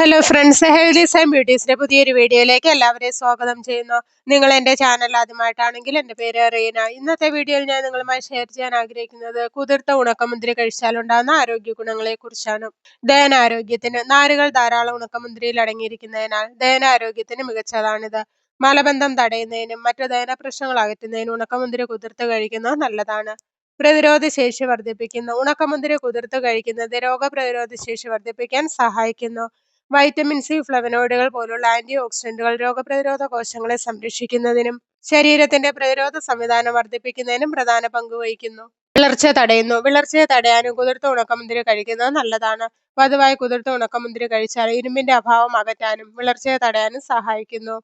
Hello friends healthies and ബ്യൂട്ടീസിന്റെ പുതിയൊരു വീഡിയോയിലേക്ക് എല്ലാവരെയും സ്വാഗതം ചെയ്യുന്നു. നിങ്ങൾ എന്റെ ചാനൽ ആദ്യമായിട്ടാണെങ്കിൽ എന്റെ പേര് റീന. ഇന്നത്തെ വീഡിയോയിൽ ഞാൻ നിങ്ങളുമായി ഷെയർ ചെയ്യാൻ ആഗ്രഹിക്കുന്നത് കുതിർത്ത ഉണക്കമുന്തിരി കഴിച്ചാലുണ്ടാകുന്ന ആരോഗ്യ ഗുണങ്ങളെക്കുറിച്ചാണ്. ദഹനാരോഗ്യത്തിന് നാരുകൾ ധാരാളം ഉണക്കമുന്തിരിയിൽ അടങ്ങിയിരിക്കുന്നതിനാൽ ദഹനാരോഗ്യത്തിന് മികച്ചതാണിത്. മലബന്ധം തടയുന്നതിനും മറ്റു ദഹന പ്രശ്നങ്ങൾ അകറ്റുന്നതിനും ഉണക്കമുന്തിരി കുതിർത്ത് കഴിക്കുന്നത് നല്ലതാണ്. പ്രതിരോധ ശേഷി വർദ്ധിപ്പിക്കുന്നു. ഉണക്കമുന്തിരി കുതിർത്ത് കഴിക്കുന്നത് രോഗപ്രതിരോധ ശേഷി വർദ്ധിപ്പിക്കാൻ സഹായിക്കുന്നു. വൈറ്റമിൻ സി ഫ്ലവനോയിഡുകൾ പോലുള്ള ആന്റി ഓക്സിഡന്റുകൾ രോഗപ്രതിരോധ കോശങ്ങളെ സംരക്ഷിക്കുന്നതിനും ശരീരത്തിന്റെ പ്രതിരോധ സംവിധാനം വർദ്ധിപ്പിക്കുന്നതിനും പ്രധാന പങ്ക് വഹിക്കുന്നു. വിളർച്ച തടയുന്നു. വിളർച്ചയെ തടയാനും കുതിർത്ത ഉണക്കമുന്തിരി കഴിക്കുന്നത് നല്ലതാണ്. പതിവായി കുതിർത്ത ഉണക്കമുന്തിരി കഴിച്ചാൽ ഇരുമ്പിന്റെ അഭാവം അകറ്റാനും വിളർച്ചയെ തടയാനും സഹായിക്കുന്നു.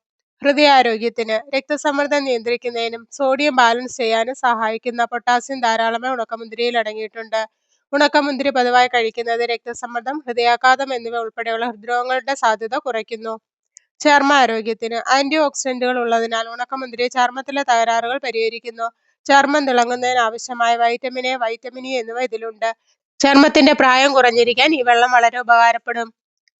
ഹൃദയാരോഗ്യത്തിന് രക്തസമ്മർദ്ദം നിയന്ത്രിക്കുന്നതിനും സോഡിയം ബാലൻസ് ചെയ്യാനും സഹായിക്കുന്ന പൊട്ടാസ്യം ധാരാളമായി ഉണക്കമുന്തിരിയിൽ അടങ്ങിയിട്ടുണ്ട്. ഉണക്കമുന്തിരി പതിവായി കഴിക്കുന്നത് രക്തസമ്മർദ്ദം ഹൃദയാഘാതം എന്നിവ ഉൾപ്പെടെയുള്ള ഹൃദ്രോഗങ്ങളുടെ സാധ്യത കുറയ്ക്കുന്നു. ചർമ്മ ആരോഗ്യത്തിന് ആന്റി ഓക്സിഡന്റുകൾ ഉള്ളതിനാൽ ഉണക്കമുന്തിരി ചർമ്മത്തിലെ തകരാറുകൾ പരിഹരിക്കുന്നു. ചർമ്മം തിളങ്ങുന്നതിന് ആവശ്യമായ വൈറ്റമിൻ എ വൈറ്റമിൻ ഇ എന്നിവ ഇതിലുണ്ട്. ചർമ്മത്തിന്റെ പ്രായം കുറഞ്ഞിരിക്കാൻ ഈ വെള്ളം വളരെ ഉപകാരപ്പെടും.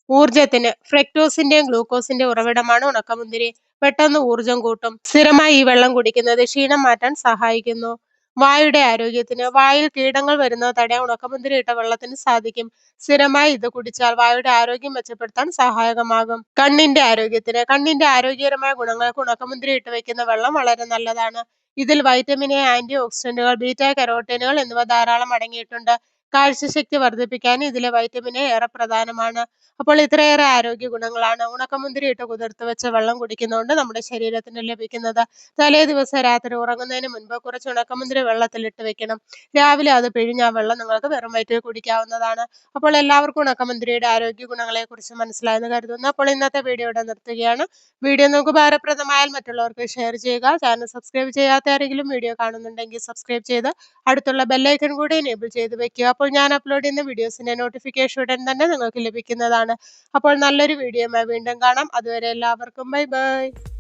ഊർജത്തിന് ഫ്രക്ടോസിന്റെയും ഗ്ലൂക്കോസിന്റെ ഉറവിടമാണ് ഉണക്കമുന്തിരി. പെട്ടെന്ന് ഊർജം കൂട്ടും. സ്ഥിരമായി ഈ വെള്ളം കുടിക്കുന്നത് ക്ഷീണം മാറ്റാൻ സഹായിക്കുന്നു. വായുടെ ആരോഗ്യത്തിന് വായിൽ കീടങ്ങൾ വരുന്നത് തടയാൻ ഉണക്കമുന്തിരി ഇട്ട വെള്ളത്തിന് സാധിക്കും. സ്ഥിരമായി ഇത് കുടിച്ചാൽ വായുടെ ആരോഗ്യം മെച്ചപ്പെടുത്താൻ സഹായകമാകും. കണ്ണിന്റെ ആരോഗ്യത്തിന് കണ്ണിന്റെ ആരോഗ്യകരമായ ഗുണങ്ങൾക്ക് ഉണക്കമുന്തിരി ഇട്ട് വെക്കുന്ന വെള്ളം വളരെ നല്ലതാണ്. ഇതിൽ വൈറ്റമിൻ എ ആന്റി ഓക്സിഡന്റുകൾ ബീറ്റ കരോട്ടീനുകൾ എന്നിവ ധാരാളം അടങ്ങിയിട്ടുണ്ട്. കാഴ്ചശക്തി വർദ്ധിപ്പിക്കാൻ ഇതിലെ വൈറ്റമിൻ എ ഏറെ പ്രധാനമാണ്. അപ്പോൾ ഇത്രയേറെ ആരോഗ്യ ഗുണങ്ങളാണ്. ഉണക്കമുന്തിരി ഇട്ട് കുതിർത്ത് വെച്ച വെള്ളം കുടിക്കുന്നതുകൊണ്ട് നമ്മുടെ ശരീരത്തിന് ലഭിക്കുന്നത്. തലേ ദിവസം രാത്രി ഉറങ്ങുന്നതിന് മുൻപ് കുറച്ച് ഉണക്കമുന്തിരി വെള്ളത്തിൽ ഇട്ട് വെക്കണം. രാവിലെ അത് പിഴിഞ്ഞ് ആ വെള്ളം നിങ്ങൾക്ക് വെറും വയറ്റിൽ കുടിക്കാവുന്നതാണ്. അപ്പോൾ എല്ലാവർക്കും ഉണക്കമുന്തിരിയുടെ ആരോഗ്യ ഗുണങ്ങളെ കുറിച്ച് മനസ്സിലായെന്ന് കരുതുന്നു. അപ്പോൾ ഇന്നത്തെ വീഡിയോ ഇവിടെ നിർത്തുകയാണ്. വീഡിയോ നമുക്ക് ഭാരപ്രദമായാൽ മറ്റുള്ളവർക്ക് ഷെയർ ചെയ്യുക. ചാനൽ സബ്സ്ക്രൈബ് ചെയ്യാത്ത ആരെങ്കിലും വീഡിയോ കാണുന്നുണ്ടെങ്കിൽ സബ്സ്ക്രൈബ് ചെയ്ത് അടുത്തുള്ള ബെല്ലൈക്കൺ കൂടി എനേബിൾ ചെയ്ത് വെക്കുക. അപ്പോൾ ഞാൻ അപ്ലോഡ് ചെയ്യുന്ന വീഡിയോസിന്റെ നോട്ടിഫിക്കേഷൻ ഉടൻ തന്നെ നിങ്ങൾക്ക് ലഭിക്കുന്നതാണ്. അപ്പോൾ നല്ലൊരു വീഡിയോയുമായി വീണ്ടും കാണാം. അതുവരെ എല്ലാവർക്കും ബൈ ബൈ